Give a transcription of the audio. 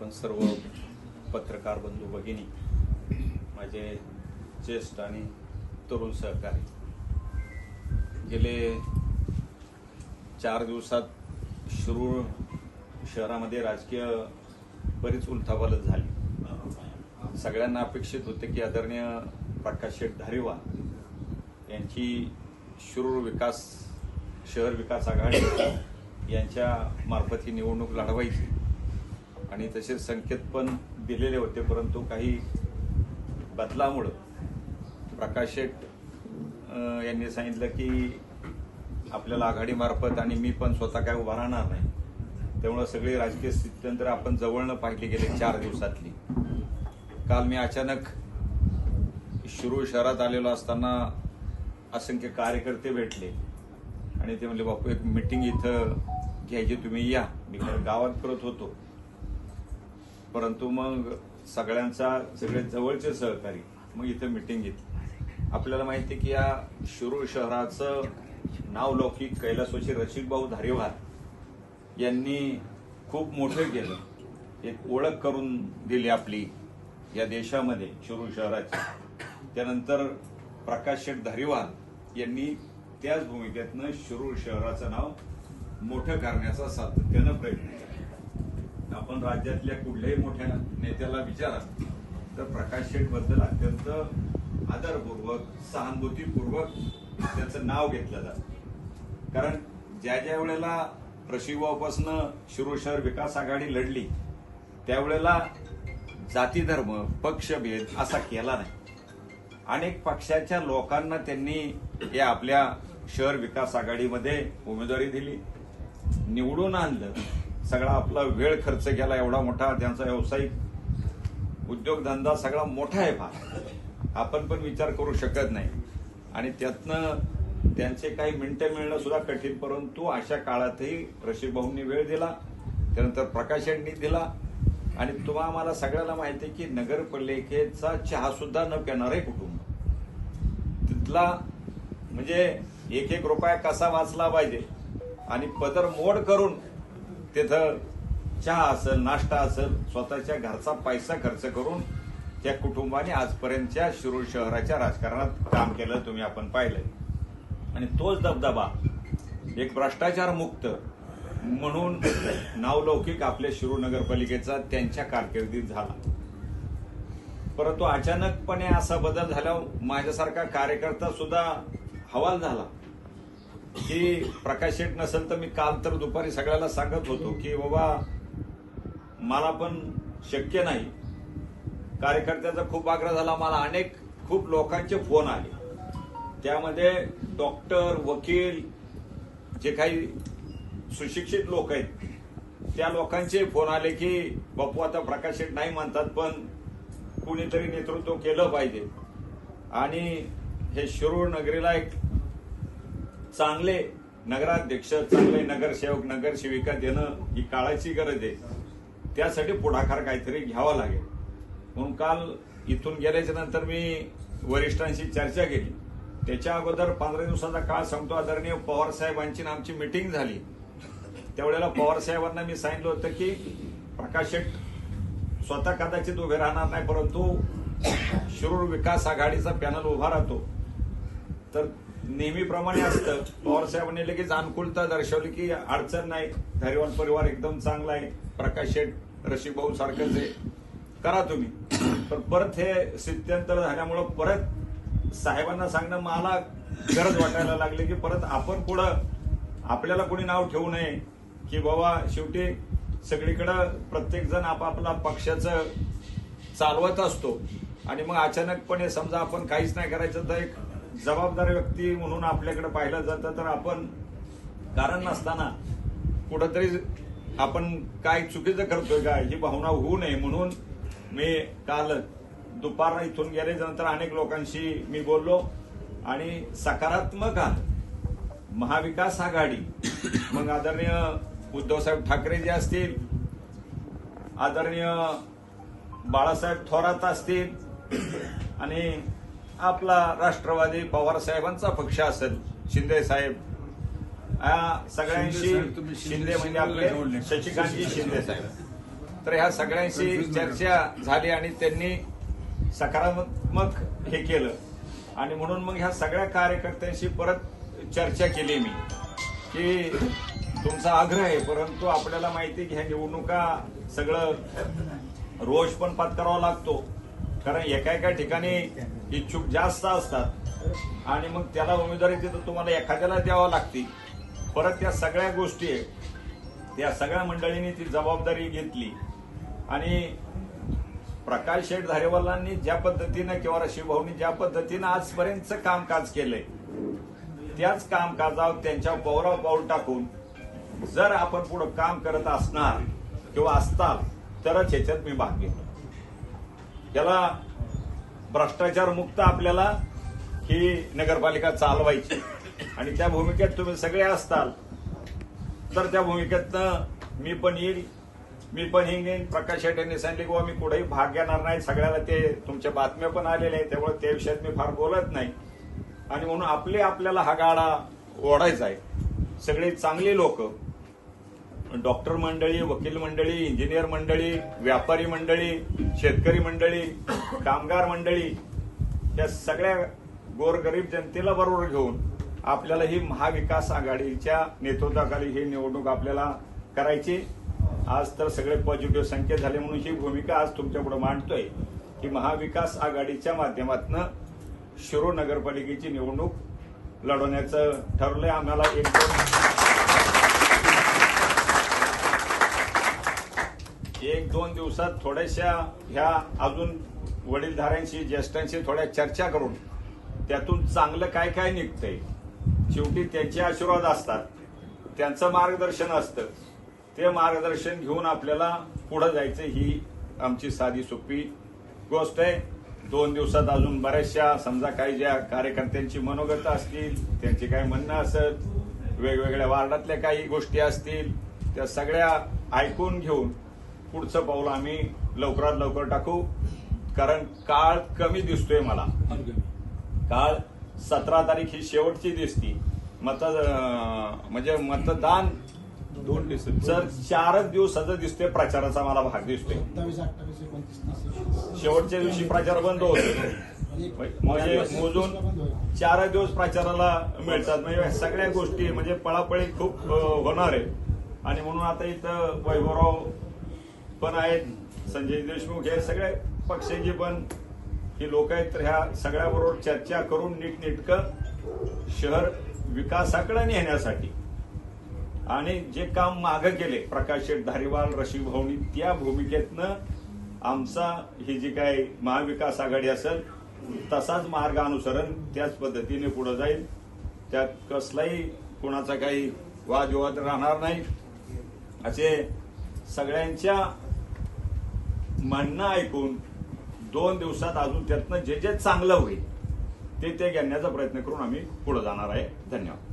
आपण सर्व पत्रकार बंधू भगिनी माझे ज्येष्ठ आणि तरुण सहकारी गेले चार दिवसात शिरूर शहरामध्ये राजकीय बरीच उलथापालथ झाली. सगळ्यांना अपेक्षित होते की आदरणीय प्रकाश शेठ धारीवाल यांची शिरूर विकास शहर विकास आघाडी यांच्या मार्फत ही निवडणूक लढवायची. आणि तसे संकेत पण दिलेले होते परंतु काही बदलामुळं प्रकाश शेठ यांनी सांगितलं की आपल्याला आघाडीमार्फत आणि मी पण स्वतः काय उभा राहणार नाही. त्यामुळं सगळी राजकीय स्थित्यंतर आपण जवळनं पाहिली गेले चार दिवसातली. काल मी अचानक शिरूर शहरात आलेलो असताना असंख्य कार्यकर्ते भेटले. आणि ते म्हणले बापू एक मिटिंग इथं घ्यायची तुम्ही या. मी गावात करत होतो. परंतु मग सगळ्यांचा सगळे जवळचे सहकारी मग इथं मिटिंग घेतली. आपल्याला माहिती आहे की या शिरूर शहराचं नाव लौकिक कैलासवाची रसिकभाऊ धारेवार यांनी खूप मोठं केलं. एक ओळख करून दिली आपली या देशामध्ये शिरूर शहराची. त्यानंतर प्रकाश शेठ धारीवाल यांनी त्याच भूमिकेतनं शिरूर शहराचं नाव मोठं करण्याचा सातत्यानं प्रयत्न केला. आपण राज्यातल्या कुठल्याही मोठ्या नेत्याला विचारा तर प्रकाश शेठबद्दल अत्यंत आदरपूर्वक सहानुभूतीपूर्वक त्याचं नाव घेतलं जातं. कारण ज्या ज्या वेळेला प्रशिवापासून शिरो शहर विकास आघाडी लढली त्यावेळेला जाती धर्म पक्षभेद असा केला नाही. अनेक पक्षाच्या लोकांना त्यांनी या आपल्या शहर विकास आघाडीमध्ये उमेदवारी दिली. निवडून आणलं सगळा आपला वेळ खर्च केला एवढा मोठा त्यांचा व्यावसायिक उद्योगधंदा सगळा मोठा आहे फार. आपण पण विचार करू शकत नाही. आणि त्यातनं त्यांचे काही मिनटं मिळणं सुद्धा कठीण परंतु अशा काळातही रशीभाऊंनी वेळ दिला त्यानंतर प्रकाश यांनी दिला आणि तुम्हा आम्हाला सगळ्याला माहिती आहे की नगरपालिकेचा चहा सुद्धा न पिणारे कुटुंब. तिथला म्हणजे एक एक रुपया कसा वाचला पाहिजे आणि पदर मोड करून तिथं चहा असेल नाश्ता असेल स्वतःच्या घरचा पैसा खर्च करून त्या कुटुंबाने आजपर्यंतच्या शिरूर शहराच्या राजकारणात काम केलं तुम्ही आपण पाहिलंय. आणि तोच दबदबा एक भ्रष्टाचार मुक्त म्हणून नावलौकिक आपल्या शिरूर नगरपालिकेचा त्यांच्या कारकिर्दीत झाला. परंतु अचानकपणे असा बदल झाल्यावर माझ्यासारखा कार्यकर्ता सुद्धा हवाल झाला. की प्रकाश येत नसेल तर मी काल तर दुपारी सगळ्याला सांगत होतो की बाबा मला पण शक्य नाही. कार्यकर्त्याचा खूप आग्रह झाला मला अनेक खूप लोकांचे फोन आले. त्यामध्ये डॉक्टर वकील जे काही सुशिक्षित लोक आहेत त्या लोकांचे फोन आले की बापू आता प्रकाश शेठ नाही म्हणतात पण कुणीतरी नेतृत्व केलं पाहिजे. आणि हे शिरूर नगरीला एक चांगले नगराध्यक्ष चांगले नगरसेवक नगरसेविका देणं ही काळाची गरज आहे. त्यासाठी पुढाकार काहीतरी घ्यावा लागेल. म्हणून काल इथून गेल्याच्यानंतर मी वरिष्ठांशी चर्चा केली. त्याच्या अगोदर पंधरा दिवसाचा काळ सांगतो आदरणीय पवार साहेबांची आमची मिटिंग झाली. त्यावेळेला पवार साहेबांना मी सांगितलं होतं की प्रकाश शेट स्वतः कदाचित उभे राहणार नाही परंतु शिरूर विकास आघाडीचा पॅनल उभा राहतो. तर नेहमीप्रमाणे असतं. पवार साहेबांनी लगेच अनुकूलता दर्शवली की अडचण नाही. धैर्यवान परिवार एकदम चांगला आहे. प्रकाश शेठ रशी भाऊ सारखंच आहे. करा तुम्ही. पण परत हे स्थित्यंतर झाल्यामुळं परत साहेबांना सांगणं मला गरज वाटायला लागली की परत आपण पुढं आपल्याला कोणी नाव ठेवू नये की बाबा शेवटी सगळीकडं प्रत्येक जण आपापला पक्षाचं चालवत असतो. आणि मग अचानकपणे समजा आपण काहीच नाही करायचं तर एक जबाबदार व्यक्ती म्हणून आपल्याकडे पाहिलं जातं तर आपण कारण नसताना कुठंतरी आपण काय चुकीचं करतोय का ही भावना होऊ नये म्हणून मी काल दुपार इथून गेल्याच्यानंतर अनेक लोकांशी मी बोललो. आणि सकारात्मक आहे महाविकास आघाडी मग आदरणीय उद्धवसाहेब ठाकरे जे असतील आदरणीय बाळासाहेब थोरात असतील आणि आपला राष्ट्रवादी पवार साहेबांचा पक्ष असेल शिंदे साहेब. सगळ्यांशी शिंदे म्हणजे आपले. शशिकांतजी शिंदे साहेब. तर ह्या सगळ्यांशी चर्चा झाली आणि त्यांनी सकारात्मक हे केलं. आणि म्हणून मग ह्या सगळ्या कार्यकर्त्यांशी परत चर्चा केली मी. की तुमचा आग्रह आहे परंतु आपल्याला माहिती आहे की ह्या निवडणुका सगळं रोज पण पत्करावा लागतो. कारण एका एका ठिकाणी इच्छुक जास्त असतात. आणि मग त्याला उमेदवारी तिथं तुम्हाला एखाद्याला द्यावा लागते. परत त्या सगळ्या गोष्टी आहेत. त्या सगळ्या मंडळींनी ती जबाबदारी घेतली. आणि प्रकाश शेठ धारेवालांनी ज्या पद्धतीनं किंवा शिवभाऊनी ज्या पद्धतीनं आजपर्यंतचं कामकाज केलंय त्याच कामकाजावर त्यांच्या पौराव पाऊल टाकून जर आपण पुढे काम करत असणार किंवा असताल तरच ह्याच्यात मी भाग घेतो. याला भ्रष्टाचार मुक्त आपल्याला ही नगरपालिका चालवायची. आणि त्या भूमिकेत तुम्ही सगळे असताल तर त्या भूमिकेतनं मी पण येईल मी पण येईन प्रकाश शेट यांनी सांगितले की मी कुठेही भाग घेणार नाही. सगळ्याला ते तुमच्या बातम्या पण आलेल्या आहेत. त्यामुळे त्या विषयात मी फार बोलत नाही. आणि म्हणून आपले आपल्याला हा गाडा ओढायचा आहे. सगळे चांगली लोक डॉक्टर मंडळी वकील मंडळी इंजिनियर मंडळी व्यापारी मंडळी शेतकरी मंडळी कामगार मंडळी या सगळ्या गोरगरीब जनतेला बरोबर घेऊन आपल्याला ही महाविकास आघाडीच्या नेतृत्वाखाली ही निवडणूक आपल्याला करायची. आज तर सगळे पॉझिटिव्ह संकेत झाले म्हणून ही भूमिका आज तुमच्यापुढे मांडतोय. की महाविकास आघाडीच्या माध्यमातून शिरो नगरपालिकेची निवडणूक लढवण्याचं ठरलंय. आम्हाला एक दोन एक दोन दिवसात थोड्याशा ह्या अजून वडीलधाऱ्यांशी ज्येष्ठांशी थोड्या चर्चा करून त्यातून चांगलं काय काय निघतंय शेवटी त्यांचे आशीर्वाद असतात. त्यांचं मार्गदर्शन असतं. ते मार्गदर्शन घेऊन आपल्याला पुढे जायचं ही आमची साधी सोपी गोष्ट आहे. दोन दिवसात अजून बऱ्याचशा समजा काही ज्या कार्यकर्त्यांची मनोगत असतील त्यांची काही म्हणणं असत वेगवेगळ्या वार्डातल्या काही गोष्टी असतील त्या सगळ्या ऐकून घेऊन पुढचं पाऊल आम्ही लवकरात लवकर टाकू. कारण काळ कमी दिसतोय मला. काळ सतरा तारीख ही शेवटची दिसती. मत म्हणजे मतदान दोन जर चारच दिवसाचा दिसतोय प्रचाराचा मला भाग दिसतोय. शेवटच्या दिवशी प्रचार बंद होतो. म्हणजे मोजून चार दिवस प्रचाराला मिळतात. म्हणजे सगळ्या गोष्टी म्हणजे पळापळी खूप होणार आहे. आणि म्हणून आता इथं वैभवराव पण आहेत. संजय देशमुख हे सगळे पक्षाचे पण हे लोक आहेत. तर ह्या सगळ्याबरोबर चर्चा करून नीटनेटकं शहर विकासाकडे नेण्यासाठी आणि जे काम मागं केले प्रकाश शेठ धारीवाल रशी भाऊनी त्या भूमिकेतनं आमचा ही जी काय महाविकास आघाडी असेल तसाच मार्ग अनुसरण त्याच पद्धतीने पुढे जाईल. त्यात कसलाही कुणाचा काही वादविवाद राहणार नाही. असे सगळ्यांच्या म्हणणं ऐकून दोन दिवसात अजून त्यातनं जे जे चांगलं होईल ते ते घेण्याचा प्रयत्न करून आम्ही पुढे जाणार आहे. धन्यवाद.